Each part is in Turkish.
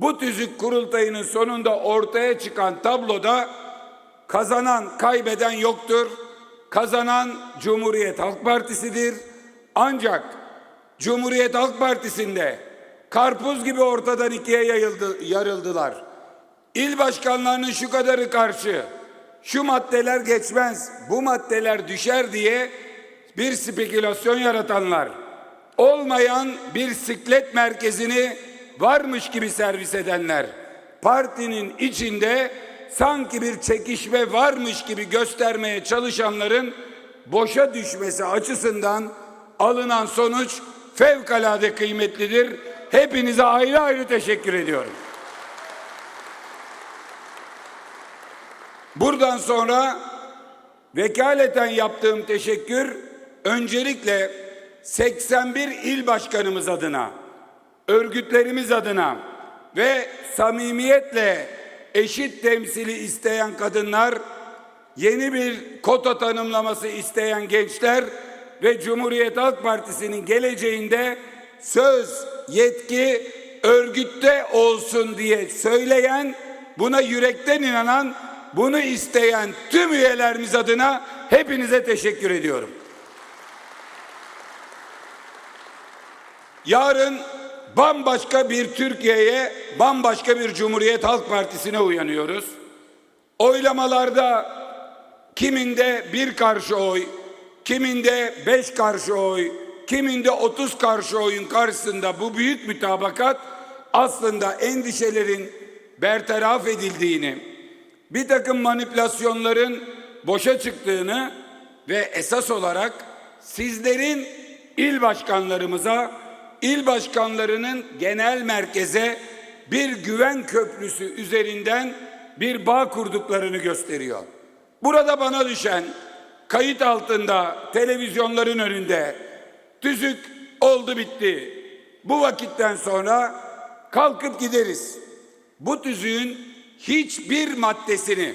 Bu tüzük kurultayının sonunda ortaya çıkan tabloda kazanan kaybeden yoktur. Kazanan Cumhuriyet Halk Partisi'dir. Ancak Cumhuriyet Halk Partisi'nde karpuz gibi ortadan ikiye yayıldı, yarıldılar. İl başkanlarının şu kadarı karşı, şu maddeler geçmez, bu maddeler düşer diye bir spekülasyon yaratanlar, olmayan bir siklet merkezini varmış gibi servis edenler, partinin içinde sanki bir çekişme varmış gibi göstermeye çalışanların boşa düşmesi açısından alınan sonuç fevkalade kıymetlidir. Hepinize ayrı ayrı teşekkür ediyorum. Buradan sonra vekaleten yaptığım teşekkür öncelikle 81 il başkanımız adına, örgütlerimiz adına ve samimiyetle eşit temsili isteyen kadınlar, yeni bir kota tanımlaması isteyen gençler ve Cumhuriyet Halk Partisi'nin geleceğinde söz, yetki örgütte olsun diye söyleyen, buna yürekten inanan, bunu isteyen tüm üyelerimiz adına hepinize teşekkür ediyorum. Yarın bambaşka bir Türkiye'ye, bambaşka bir Cumhuriyet Halk Partisi'ne uyanıyoruz. Oylamalarda kiminde bir karşı oy, kiminde beş karşı oy, kiminde otuz karşı oyun karşısında bu büyük mütabakat aslında endişelerin bertaraf edildiğini, bir takım manipülasyonların boşa çıktığını ve esas olarak sizlerin il başkanlarımıza, il başkanlarının genel merkeze bir güven köprüsü üzerinden bir bağ kurduklarını gösteriyor. Burada bana düşen kayıt altında televizyonların önünde tüzük oldu bitti. Bu vakitten sonra kalkıp gideriz. Bu tüzüğün hiçbir maddesini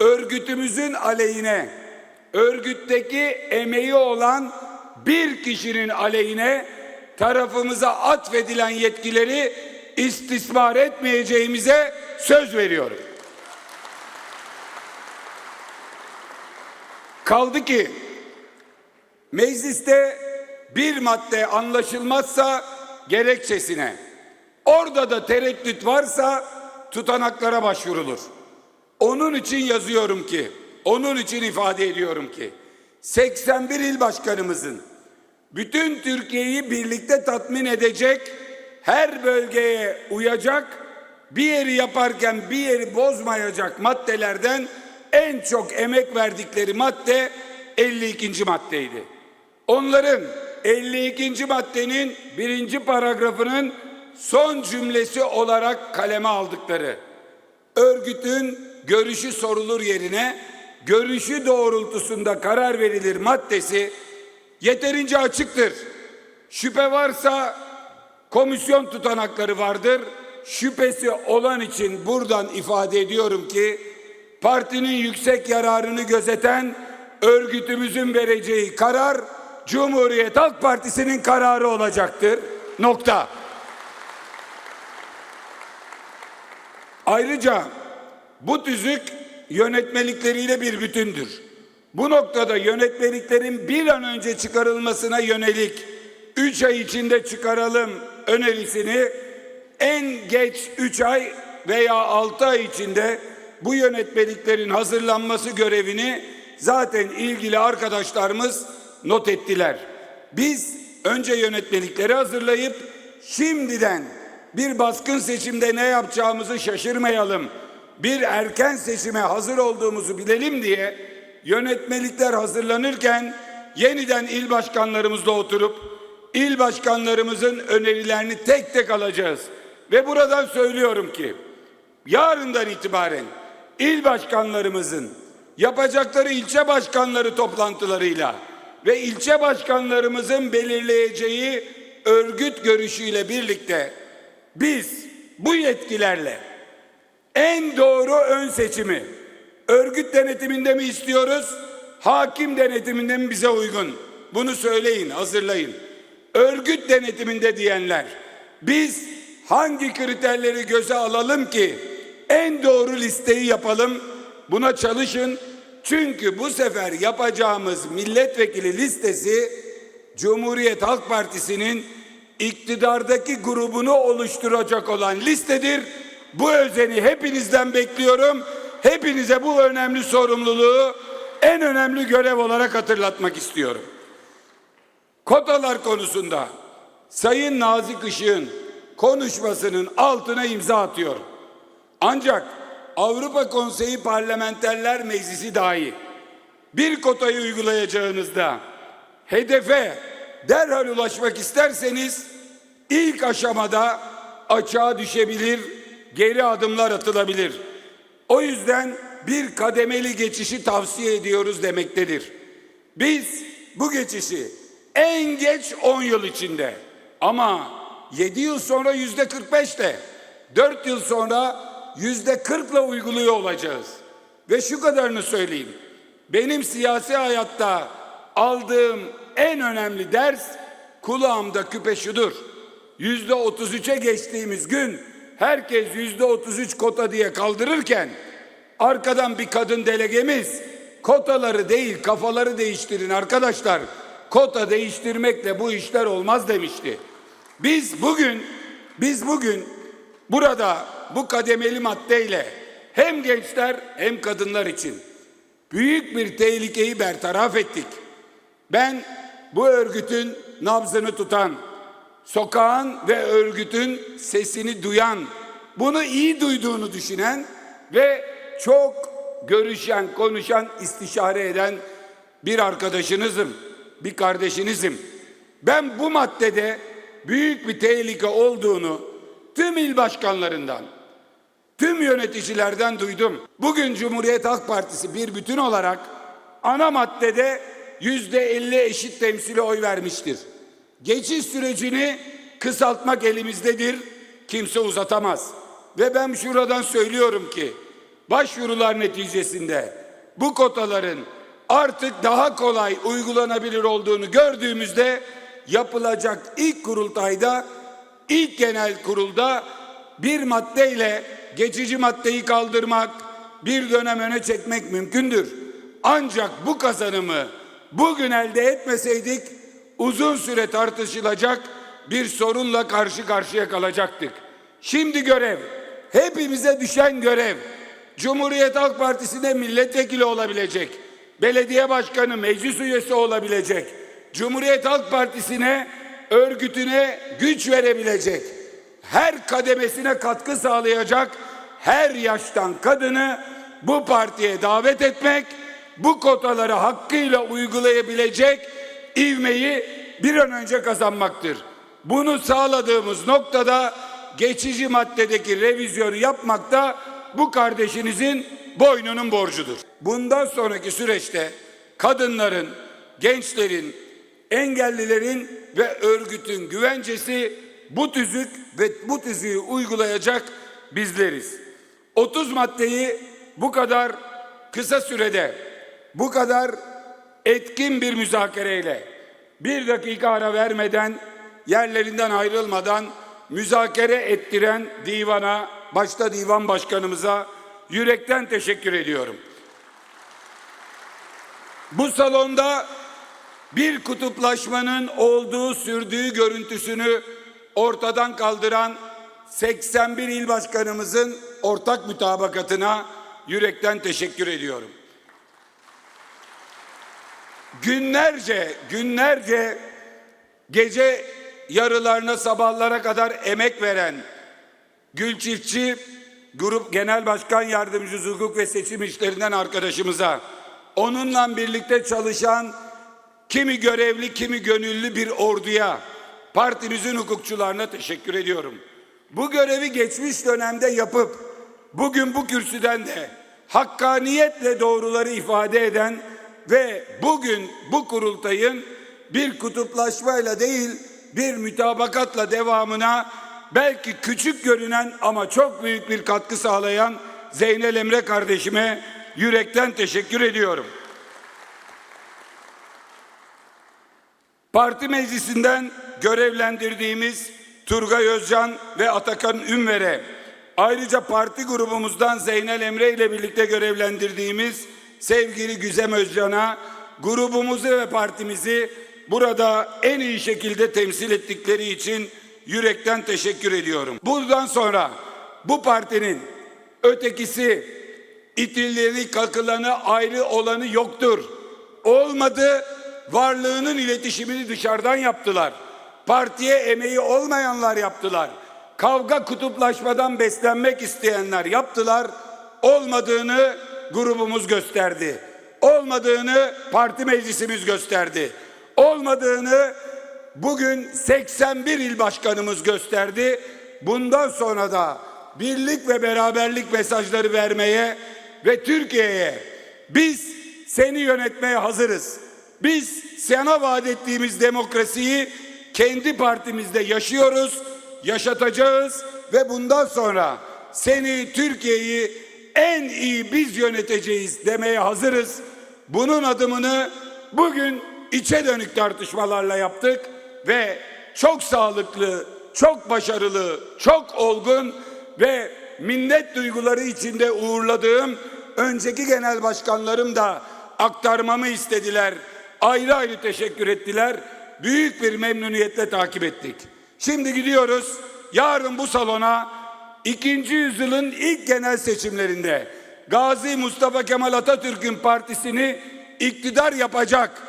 örgütümüzün aleyhine, örgütteki emeği olan bir kişinin aleyhine tarafımıza atfedilen yetkileri istismar etmeyeceğimize söz veriyorum. Kaldı ki mecliste bir madde anlaşılmazsa gerekçesine, orada da tereddüt varsa tutanaklara başvurulur. Onun için yazıyorum ki, onun için ifade ediyorum ki 81 il başkanımızın bütün Türkiye'yi birlikte tatmin edecek, her bölgeye uyacak, bir yeri yaparken bir yeri bozmayacak maddelerden en çok emek verdikleri madde 52. maddeydi. Onların 52. maddenin birinci paragrafının son cümlesi olarak kaleme aldıkları örgütün görüşü sorulur yerine görüşü doğrultusunda karar verilir maddesi yeterince açıktır. Şüphe varsa komisyon tutanakları vardır. Şüphesi olan için buradan ifade ediyorum ki partinin yüksek yararını gözeten örgütümüzün vereceği karar Cumhuriyet Halk Partisi'nin kararı olacaktır. Nokta. Ayrıca bu tüzük yönetmelikleriyle bir bütündür. Bu noktada yönetmeliklerin bir an önce çıkarılmasına yönelik 3 ay içinde çıkaralım önerisini en geç 3 ay veya 6 ay içinde bu yönetmeliklerin hazırlanması görevini zaten ilgili arkadaşlarımız not ettiler. Biz önce yönetmelikleri hazırlayıp şimdiden bir baskın seçimde ne yapacağımızı şaşırmayalım. Bir erken seçime hazır olduğumuzu bilelim diye yönetmelikler hazırlanırken yeniden il başkanlarımızla oturup il başkanlarımızın önerilerini tek tek alacağız. Ve buradan söylüyorum ki yarından itibaren il başkanlarımızın yapacakları ilçe başkanları toplantılarıyla ve ilçe başkanlarımızın belirleyeceği örgüt görüşüyle birlikte biz bu yetkilerle en doğru ön seçimi örgüt denetiminde mi istiyoruz? Hakim denetiminde mi bize uygun? Bunu söyleyin, hazırlayın. Örgüt denetiminde diyenler biz hangi kriterleri göze alalım ki en doğru listeyi yapalım. Buna çalışın. Çünkü bu sefer yapacağımız milletvekili listesi Cumhuriyet Halk Partisi'nin iktidardaki grubunu oluşturacak olan listedir. Bu özeni hepinizden bekliyorum. Hepinize bu önemli sorumluluğu en önemli görev olarak hatırlatmak istiyorum. Kotalar konusunda Sayın Nazik Işık'ın konuşmasının altına imza atıyorum. Ancak Avrupa Konseyi Parlamenterler Meclisi dahi bir kotayı uygulayacağınızda hedefe derhal ulaşmak isterseniz ilk aşamada açığa düşebilir, geri adımlar atılabilir. O yüzden bir kademeli geçişi tavsiye ediyoruz demektedir. Biz bu geçişi en geç 10 yıl içinde ama 7 yıl sonra yüzde 45 de 4 yıl sonra yüzde 40'la uyguluyor olacağız. Ve şu kadarını söyleyeyim. Benim siyasi hayatta aldığım en önemli ders kulağımda küpe şudur. Yüzde 33'e geçtiğimiz gün herkes yüzde 33 kota diye kaldırırken arkadan bir kadın delegemiz kotaları değil kafaları değiştirin arkadaşlar. Kota değiştirmekle bu işler olmaz demişti. Biz bugün biz bugün burada bu kademeli maddeyle hem gençler hem kadınlar için büyük bir tehlikeyi bertaraf ettik. Ben bu örgütün nabzını tutan, sokağın ve örgütün sesini duyan, bunu iyi duyduğunu düşünen ve çok görüşen, konuşan, istişare eden bir arkadaşınızım, bir kardeşinizim. Ben bu maddede büyük bir tehlike olduğunu tüm il başkanlarından, tüm yöneticilerden duydum. Bugün Cumhuriyet Halk Partisi bir bütün olarak ana maddede yüzde elli eşit temsili oy vermiştir. Geçiş sürecini kısaltmak elimizdedir. Kimse uzatamaz. Ve ben şuradan söylüyorum ki başvurular neticesinde bu kotaların artık daha kolay uygulanabilir olduğunu gördüğümüzde yapılacak ilk kurultayda ilk genel kurulda bir maddeyle geçici maddeyi kaldırmak, bir dönem öne çekmek mümkündür. Ancak bu kazanımı bugün elde etmeseydik uzun süre tartışılacak bir sorunla karşı karşıya kalacaktık. Şimdi görev, hepimize düşen görev, Cumhuriyet Halk Partisi'ne milletvekili olabilecek, belediye başkanı, meclis üyesi olabilecek, Cumhuriyet Halk Partisi'ne, örgütüne güç verebilecek, her kademesine katkı sağlayacak her yaştan kadını bu partiye davet etmek, bu kotaları hakkıyla uygulayabilecek ivmeyi bir an önce kazanmaktır. Bunu sağladığımız noktada geçici maddedeki revizyonu yapmak da bu kardeşinizin boynunun borcudur. Bundan sonraki süreçte kadınların, gençlerin, engellilerin ve örgütün güvencesi bu tüzük ve bu tüzüğü uygulayacak bizleriz. 30 maddeyi bu kadar kısa sürede, bu kadar etkin bir müzakereyle, bir dakika ara vermeden, yerlerinden ayrılmadan müzakere ettiren divana, başta divan başkanımıza yürekten teşekkür ediyorum. Bu salonda bir kutuplaşmanın olduğu sürdüğü görüntüsünü ortadan kaldıran 81 il başkanımızın ortak mütabakatına yürekten teşekkür ediyorum. Günlerce, günlerce gece yarılarına sabahlara kadar emek veren Gül Çiftçi Grup Genel Başkan Yardımcısı Hukuk ve Seçim İşlerinden arkadaşımıza onunla birlikte çalışan kimi görevli kimi gönüllü bir orduya partimizin hukukçularına teşekkür ediyorum. Bu görevi geçmiş dönemde yapıp bugün bu kürsüden de hakkaniyetle doğruları ifade eden ve bugün bu kurultayın bir kutuplaşmayla değil bir mütabakatla devamına belki küçük görünen ama çok büyük bir katkı sağlayan Zeynel Emre kardeşime yürekten teşekkür ediyorum. Parti meclisinden görevlendirdiğimiz Turgay Özcan ve Atakan Ünver'e, ayrıca parti grubumuzdan Zeynel Emre ile birlikte görevlendirdiğimiz sevgili Güzem Özcan'a, grubumuzu ve partimizi burada en iyi şekilde temsil ettikleri için yürekten teşekkür ediyorum. Buradan sonra bu partinin ötekisi, itilleri, kakılanı, ayrı olanı yoktur. Olmadı, varlığının iletişimini dışarıdan yaptılar. Partiye emeği olmayanlar yaptılar. Kavga kutuplaşmadan beslenmek isteyenler yaptılar. Olmadığını grubumuz gösterdi. Olmadığını parti meclisimiz gösterdi. Olmadığını bugün 81 il başkanımız gösterdi. Bundan sonra da birlik ve beraberlik mesajları vermeye ve Türkiye'ye biz seni yönetmeye hazırız. Biz sana vaat ettiğimiz demokrasiyi kendi partimizde yaşıyoruz, yaşatacağız ve bundan sonra seni Türkiye'yi en iyi biz yöneteceğiz demeye hazırız. Bunun adımını bugün içe dönük tartışmalarla yaptık ve çok sağlıklı, çok başarılı, çok olgun ve minnet duyguları içinde uğurladığım önceki genel başkanlarım da aktarmamı istediler. Ayrı ayrı teşekkür ettiler. Büyük bir memnuniyetle takip ettik. Şimdi gidiyoruz. Yarın bu salona ikinci yüzyılın ilk genel seçimlerinde Gazi Mustafa Kemal Atatürk'ün partisini iktidar yapacak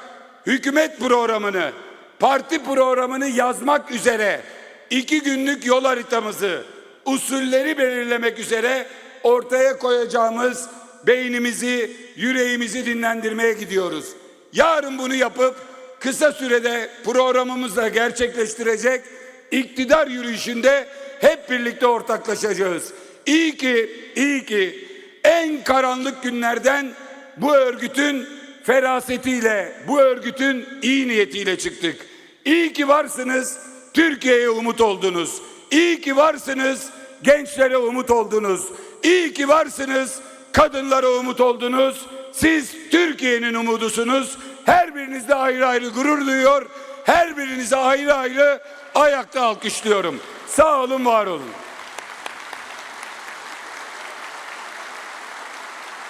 hükümet programını, parti programını yazmak üzere iki günlük yol haritamızı, usulleri belirlemek üzere ortaya koyacağımız beynimizi, yüreğimizi dinlendirmeye gidiyoruz. Yarın bunu yapıp kısa sürede programımızla gerçekleştirecek iktidar yürüyüşünde hep birlikte ortaklaşacağız. İyi ki, iyi ki en karanlık günlerden bu örgütün ferasetiyle, bu örgütün iyi niyetiyle çıktık. İyi ki varsınız, Türkiye'ye umut oldunuz. İyi ki varsınız, gençlere umut oldunuz. İyi ki varsınız, kadınlara umut oldunuz. Siz Türkiye'nin umudusunuz. Her birinizde ayrı ayrı gurur duyuyor. Her birinize ayrı ayrı ayakta alkışlıyorum. Sağ olun, var olun.